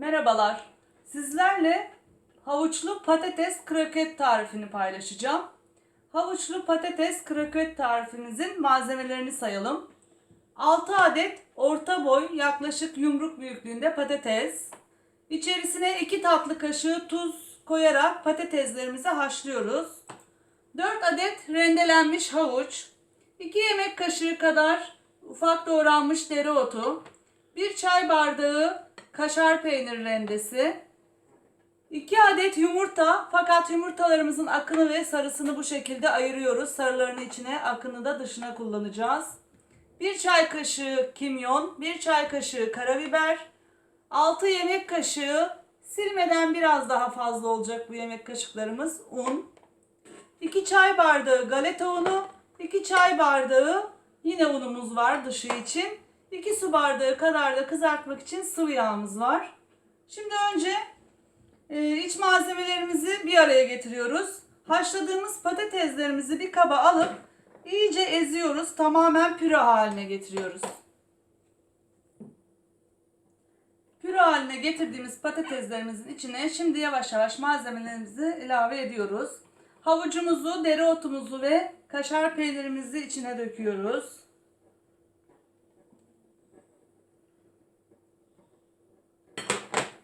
Merhabalar. Sizlerle havuçlu patates kroket tarifini paylaşacağım. Havuçlu patates kroket tarifimizin malzemelerini sayalım. 6 adet orta boy yaklaşık yumruk büyüklüğünde patates. İçerisine 2 tatlı kaşığı tuz koyarak patateslerimizi haşlıyoruz. 4 adet rendelenmiş havuç, 2 yemek kaşığı kadar ufak doğranmış dereotu, 1 çay bardağı kaşar peynir rendesi, 2 adet yumurta fakat yumurtalarımızın akını ve sarısını bu şekilde ayırıyoruz. Sarılarını içine, akını da dışına kullanacağız. 1 çay kaşığı kimyon, 1 çay kaşığı karabiber, 6 yemek kaşığı silmeden biraz daha fazla olacak bu yemek kaşıklarımız un, 2 çay bardağı galeta unu, 2 çay bardağı yine unumuz var dışı için. 2 su bardağı kadar da kızartmak için sıvı yağımız var. Şimdi önce e, iç malzemelerimizi bir araya getiriyoruz. Haşladığımız patateslerimizi bir kaba alıp iyice eziyoruz. Tamamen püre haline getiriyoruz. Püre haline getirdiğimiz patateslerimizin içine şimdi yavaş yavaş malzemelerimizi ilave ediyoruz. Havucumuzu, dereotumuzu ve kaşar peynirimizi içine döküyoruz.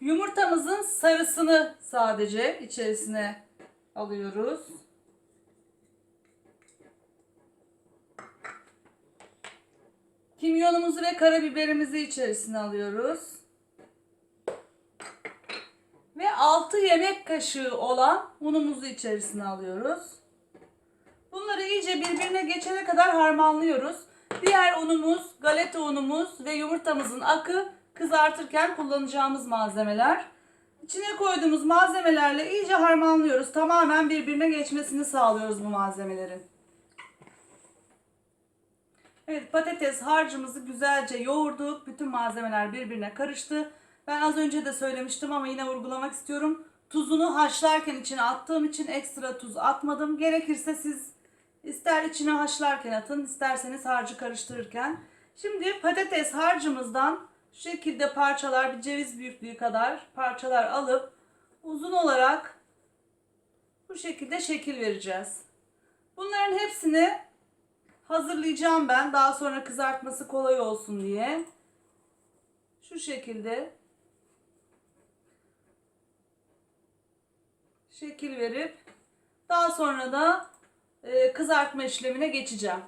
Yumurtamızın sarısını sadece içerisine alıyoruz. Kimyonumuzu ve karabiberimizi içerisine alıyoruz. Ve 6 yemek kaşığı olan unumuzu içerisine alıyoruz. Bunları iyice birbirine geçene kadar harmanlıyoruz. Diğer unumuz, galeta unumuz ve yumurtamızın akı kızartırken kullanacağımız malzemeler. İçine koyduğumuz malzemelerle iyice harmanlıyoruz. Tamamen birbirine geçmesini sağlıyoruz bu malzemelerin. Evet patates harcımızı güzelce yoğurduk. Bütün malzemeler birbirine karıştı. Ben az önce de söylemiştim ama yine vurgulamak istiyorum. Tuzunu haşlarken içine attığım için ekstra tuz atmadım. Gerekirse siz ister içine haşlarken atın, isterseniz harcı karıştırırken. Şimdi patates harcımızdan şu şekilde parçalar, bir ceviz büyüklüğü kadar parçalar alıp uzun olarak bu şekilde şekil vereceğiz. Bunların hepsini hazırlayacağım ben. Daha sonra kızartması kolay olsun diye. Şu şekilde şekil verip daha sonra da e, kızartma işlemine geçeceğim.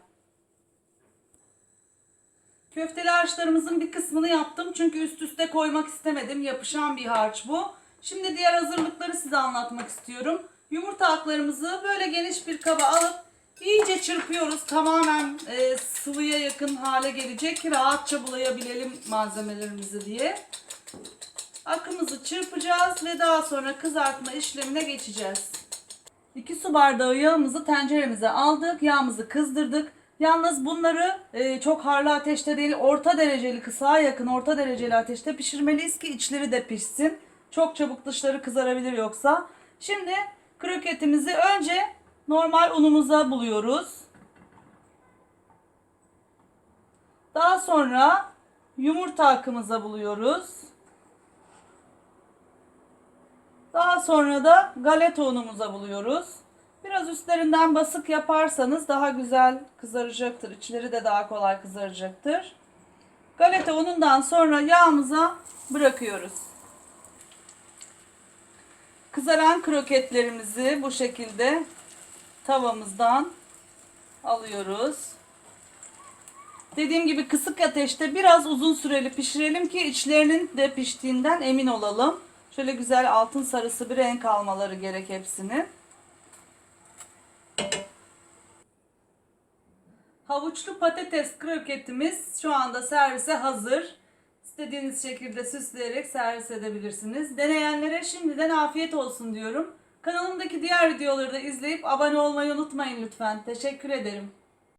Köfteli harçlarımızın bir kısmını yaptım çünkü üst üste koymak istemedim. Yapışan bir harç bu. Şimdi diğer hazırlıkları size anlatmak istiyorum. Yumurta aklarımızı böyle geniş bir kaba alıp iyice çırpıyoruz. Tamamen e, sıvıya yakın hale gelecek ki rahatça bulayabilelim malzemelerimizi diye. Akımızı çırpacağız ve daha sonra kızartma işlemine geçeceğiz. 2 su bardağı yağımızı tenceremize aldık. Yağımızı kızdırdık. Yalnız bunları e, çok harlı ateşte değil, orta dereceli, kısaya yakın orta dereceli ateşte pişirmeliyiz ki içleri de pişsin. Çok çabuk dışları kızarabilir yoksa. Şimdi kroketimizi önce normal unumuza buluyoruz. Daha sonra yumurta akımıza buluyoruz. Daha sonra da galeta unumuza buluyoruz. Biraz üstlerinden basık yaparsanız daha güzel kızaracaktır. İçleri de daha kolay kızaracaktır. Galeta unundan sonra yağımıza bırakıyoruz. Kızaran kroketlerimizi bu şekilde tavamızdan alıyoruz. Dediğim gibi kısık ateşte biraz uzun süreli pişirelim ki içlerinin de piştiğinden emin olalım. Şöyle güzel altın sarısı bir renk almaları gerek hepsinin. Havuçlu patates kroketimiz şu anda servise hazır. İstediğiniz şekilde süsleyerek servis edebilirsiniz. Deneyenlere şimdiden afiyet olsun diyorum. Kanalımdaki diğer videoları da izleyip abone olmayı unutmayın lütfen. Teşekkür ederim.